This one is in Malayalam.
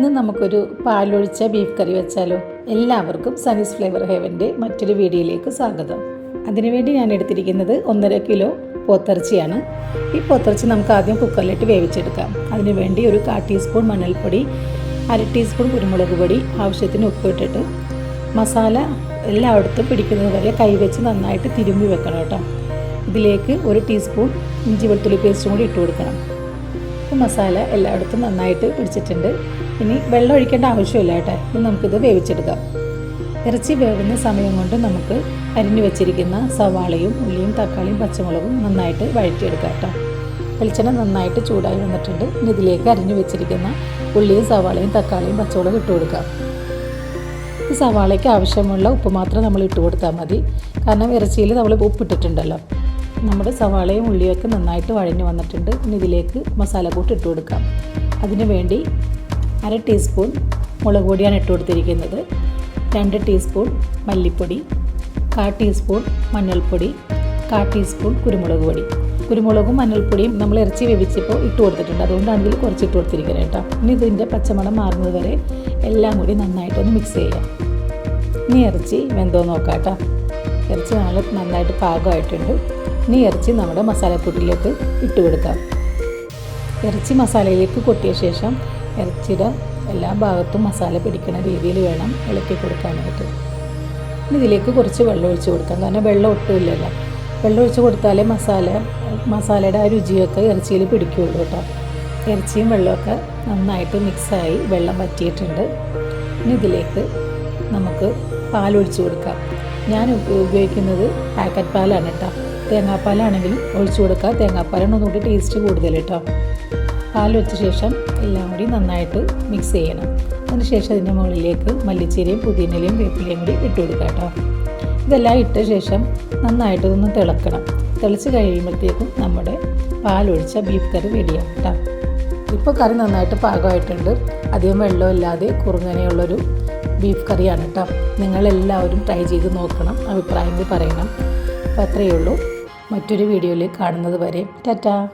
ഇന്ന് നമുക്കൊരു പാലൊഴിച്ച ബീഫ് കറി വെച്ചാലോ? എല്ലാവർക്കും സനീസ് ഫ്ലേവർ ഹെവന്റെ മറ്റൊരു വീഡിയോയിലേക്ക് സ്വാഗതം. അതിനുവേണ്ടി ഞാൻ എടുത്തിരിക്കുന്നത് ഒന്നര കിലോ പോത്തിറച്ചിയാണ്. ഈ പോത്തിറച്ചി നമുക്ക് ആദ്യം കുക്കറിലിട്ട് വേവിച്ചെടുക്കാം. അതിനുവേണ്ടി ഒരു കാ ടീസ്പൂൺ മണൽപ്പൊടി അര ടീസ്പൂൺ കുരുമുളക് പൊടി ആവശ്യത്തിന് ഉപ്പ് ഇട്ടിട്ട് മസാല എല്ലായിടത്തും പിടിക്കുന്നത് വരെ കൈവച്ച് നന്നായിട്ട് തിരുമ്പി വെക്കണം കേട്ടോ. ഇതിലേക്ക് ഒരു ടീസ്പൂൺ ഇഞ്ചി വെളുത്തുള്ളി പേസ്റ്റും കൂടി ഇട്ട് കൊടുക്കണം. ഇപ്പോൾ മസാല എല്ലായിടത്തും നന്നായിട്ട് പിടിച്ചിട്ടുണ്ട്. ഇനി വെള്ളം ഒഴിക്കേണ്ട ആവശ്യമില്ല കേട്ടോ. ഇനി നമുക്കിത് വേവിച്ചെടുക്കാം. ഇറച്ചി വേവുന്ന സമയം കൊണ്ട് നമുക്ക് അരിഞ്ഞു വെച്ചിരിക്കുന്ന സവാളയും ഉള്ളിയും തക്കാളിയും പച്ചമുളകും നന്നായിട്ട് വഴറ്റിയെടുക്കാം കേട്ടോ. വെളിച്ചെണ്ണ നന്നായിട്ട് ചൂടായി വന്നിട്ടുണ്ട്. ഇനി ഇതിലേക്ക് അരിഞ്ഞു വെച്ചിരിക്കുന്ന ഉള്ളിയും സവാളയും തക്കാളിയും പച്ചമുളകും ഇട്ട് കൊടുക്കാം. ഈ സവാളയ്ക്ക് ആവശ്യമുള്ള ഉപ്പ് മാത്രം നമ്മൾ ഇട്ട് കൊടുത്താൽ മതി. കാരണം ഇറച്ചിയിൽ നമ്മൾ ഉപ്പിട്ടിട്ടുണ്ടല്ലോ. നമ്മുടെ സവാളയും ഉള്ളിയൊക്കെ നന്നായിട്ട് വഴഞ്ഞു വന്നിട്ടുണ്ട്. ഇനി ഇതിലേക്ക് മസാല മസാലക്കൂട്ട് ഇട്ട് കൊടുക്കാം. അതിനു വേണ്ടി അര ടീസ്പൂൺ മുളക് പൊടിയാണ് ഇട്ട് കൊടുത്തിരിക്കുന്നത്. രണ്ട് ടീസ്പൂൺ മല്ലിപ്പൊടി കാ ടീസ്പൂൺ മഞ്ഞൾപ്പൊടി കാ ടീസ്പൂൺ കുരുമുളക് പൊടി. കുരുമുളകും മഞ്ഞൾപ്പൊടിയും നമ്മൾ ഇറച്ചി വേവിച്ചപ്പോൾ ഇട്ട് കൊടുത്തിട്ടുണ്ട്. അതുകൊണ്ടാണ് ഇതിൽ കുറച്ച് ഇട്ട് കൊടുത്തിരിക്കുന്നത് കേട്ടോ. ഇനി ഇതിന്റെ പച്ചമണം മാറുന്നത് വരെ എല്ലാം കൂടി നന്നായിട്ടൊന്ന് മിക്സ് ചെയ്യാം. ഇനി ഇറച്ചി വെന്തോ നോക്കാം കേട്ടോ. ഇറച്ചി നല്ല നന്നായിട്ട് പാകമായിട്ടുണ്ട്. ഇനി ഇറച്ചി നമ്മുടെ മസാലക്കൂട്ടിലേക്ക് ഇട്ട് കൊടുക്കാം. ഇറച്ചി മസാലയിലേക്ക് കൊട്ടിയ ശേഷം ഇറച്ചിയുടെ എല്ലാ ഭാഗത്തും മസാല പിടിക്കുന്ന രീതിയിൽ വേണം ഇളക്കി കൊടുക്കാനായിട്ട്. ഇതിലേക്ക് കുറച്ച് വെള്ളം ഒഴിച്ച് കൊടുക്കാം. കാരണം വെള്ളം ഒട്ടുമില്ലല്ലോ വെള്ളം ഒഴിച്ച് കൊടുത്താലേ മസാല മസാലയുടെ ആ രുചിയൊക്കെ ഇറച്ചിയിൽ പിടിക്കുകയുള്ളൂ കേട്ടോ. ഇറച്ചിയും വെള്ളമൊക്കെ നന്നായിട്ട് മിക്സായി വെള്ളം വറ്റിയിട്ടുണ്ട്. ഇനി ഇതിലേക്ക് നമുക്ക് പാലൊഴിച്ച് കൊടുക്കാം. ഞാൻ ഉപയോഗിക്കുന്നത് പാക്കറ്റ് പാലാണ് കേട്ടോ. തേങ്ങാപ്പാലാണെങ്കിലും ഒഴിച്ചു കൊടുക്കുക. തേങ്ങാപ്പാലാണ് ഒന്നുകൂടി ടേസ്റ്റ് കൂടുതൽ കേട്ടോ. പാൽ വെച്ച ശേഷം എല്ലാം കൂടി നന്നായിട്ട് മിക്സ് ചെയ്യണം. അതിനുശേഷം അതിന്റെ മുകളിലേക്ക് മല്ലിച്ചീരയും പുതിനയിലയും വേപ്പിലയും കൂടി ഇട്ട് കൊടുക്കാം കേട്ടോ. ഇതെല്ലാം ഇട്ട ശേഷം നന്നായിട്ട് ഒന്ന് തിളക്കണം. തിളച്ച് കഴിയുമ്പോഴത്തേക്കും നമ്മുടെ പാലൊഴിച്ച ബീഫ് കറി റെഡിയാവും കേട്ടോ. ഇപ്പോൾ കറി നന്നായിട്ട് പാകമായിട്ടുണ്ട്. അധികം വെള്ളമില്ലാതെ കുറുങ്ങനെയുള്ളൊരു ബീഫ് കറിയാണ് കേട്ടോ. നിങ്ങളെല്ലാവരും ട്രൈ ചെയ്ത് നോക്കണം അഭിപ്രായങ്ങൾ പറയണം. അപ്പോൾ അത്രയേ ഉള്ളൂ. മറ്റൊരു വീഡിയോയിൽ കാണുന്നത് വരെ. ടാറ്റാ.